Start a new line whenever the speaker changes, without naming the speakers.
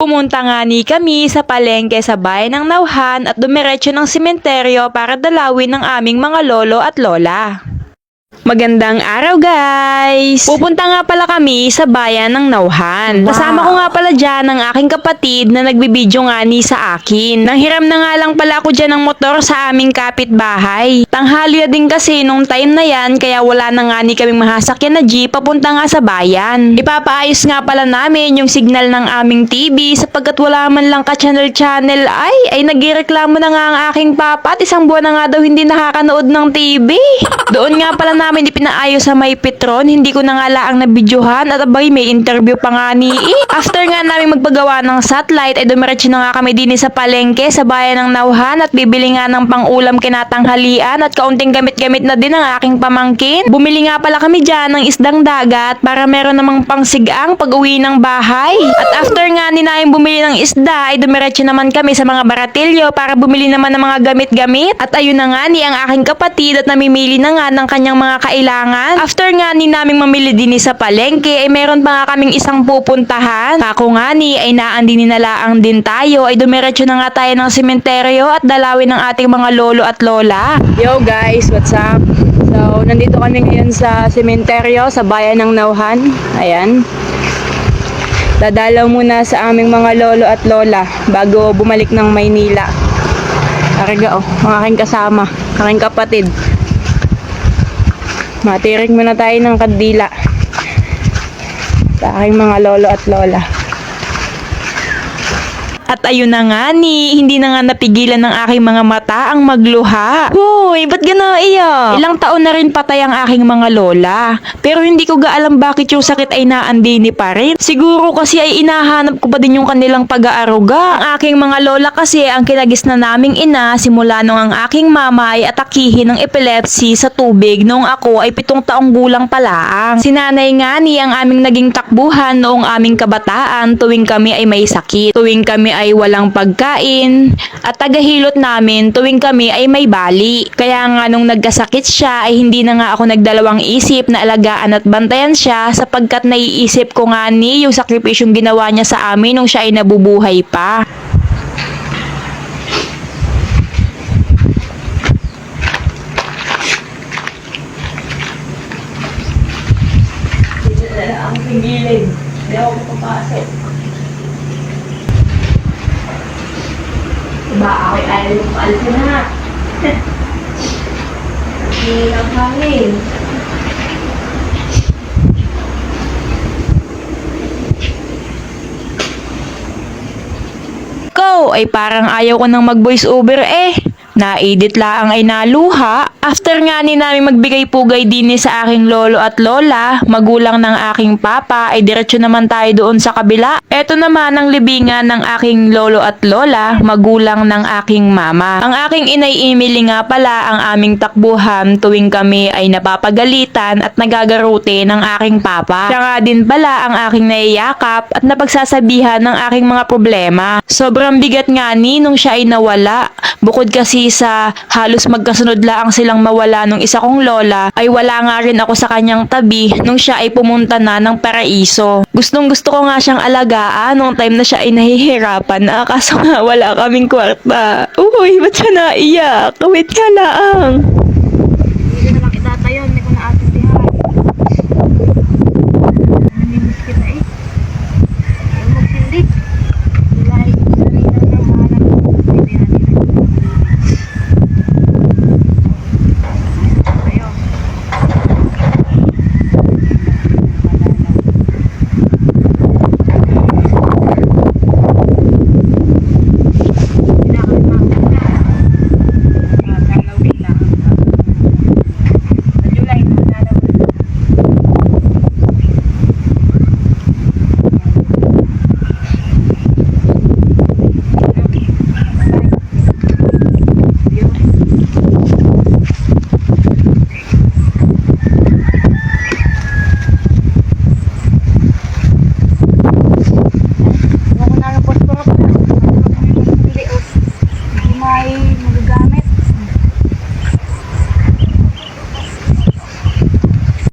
Pumunta nga ni kami sa palengke sa bayan ng Nauhan at dumiretso ng sementeryo para dalawin ng aming mga lolo at lola. Magandang araw guys! Pupunta nga pala kami sa bayan ng Nauhan. Kasama ko nga pala dyan ang aking kapatid na nagbibideo nga ni sa akin. Nanghiram na nga lang pala ako dyan ng motor sa aming kapitbahay. Tanghali na din kasi nung time na yan kaya wala na nga ni kaming mahasakyan na jeep papunta nga sa bayan. Ipapaayos nga pala namin yung signal ng aming TV sapagkat wala man lang ka channel channel ay ay nagireklamo na nga ang aking papa at isang buwan na nga daw hindi nakakanood ng TV. Doon nga pala namin ipinaayos sa may Petron, hindi ko na nga laang nabidyohan at abay may interview pa nga ni I. After nga namin magpagawa ng satellite ay dumiretso na nga kami din sa palengke sa bayan ng Nauhan at bibili nga ng pangulam kinatanghalian at kaunting gamit-gamit na din ang aking pamangkin. Bumili nga pala kami dyan ng isdang dagat para meron namang pangsigang pag uwi ng bahay. At after nga ni namin bumili ng isda ay dumiretso naman kami sa mga baratilyo para bumili naman ng mga gamit-gamit. At ayun na nga ni ang aking kapatid at namimili na nga ng kanyang mga kailangan. After nga ni naming mamili din sa palengke ay meron pa nga kaming isang pupuntahan. Ako nga ni ay naandini na laang din tayo ay dumiretso na nga tayo ng sementeryo at dalawin ng ating mga lolo at lola. Yo guys, what's up? So, nandito kami ngayon sa sementeryo sa bayan ng Nauhan. Ayan. Dadalaw muna sa aming mga lolo at lola bago bumalik ng Maynila. Ariga oh, mga aking kasama, aking kapatid. Matirik muna tayo ng kandila sa aking mga lolo at lola. At ayun na nga ni, hindi na nga napigilan ng aking mga mata ang magluha. Hoy, ba't gana iya? Ilang taon na rin patay ang aking mga lola. Pero hindi ko ga alam bakit yung sakit ay naandini pa rin. Siguro kasi ay inahanap ko pa din yung kanilang pag-aaruga. Ang aking mga lola kasi ang kinagis na naming ina simula nung ang aking mama ay atakihin ng epilepsy sa tubig noong ako ay pitong taong gulang palaang. Sinanay nga ni ang aming naging takbuhan noong aming kabataan tuwing kami ay may sakit. Tuwing kami ay walang pagkain at tagahilot namin tuwing kami ay may bali. Kaya nga nung nagkasakit siya ay hindi na nga ako nagdalawang isip na alagaan at bantayan siya sapagkat naiisip ko nga ni yung sakripisyong ginawa niya sa amin nung siya ay nabubuhay pa. ang pingilin. Hindi ako papasok. Ayaw yung paalis na. Hindi lang hangin. Ko ay parang ayaw ko nang mag voice over eh. Na-edit lang ay naluha. After nga ni namin magbigay pugay din sa aking lolo at lola, magulang ng aking papa, ay diretso naman tayo doon sa kabila. Ito naman ang libingan ng aking lolo at lola, magulang ng aking mama. Ang aking inay Emily nga pala ang aming takbuhan tuwing kami ay napapagalitan at nagagarute ng aking papa. Siya nga din pala ang aking naiyakap at napagsasabihan ng aking mga problema. Sobrang bigat nga ni nung siya ay nawala. Bukod kasi sa halos magkasunod laang silang mawala nung isa kong lola, ay wala nga rin ako sa kanyang tabi nung siya ay pumunta na ng paraiso. Gustong gusto ko nga siyang alagaan nung time na siya ay nahihirapan na kaso nga wala kaming kwarta. Uy, ba't siya naiyak? Wait ka lang.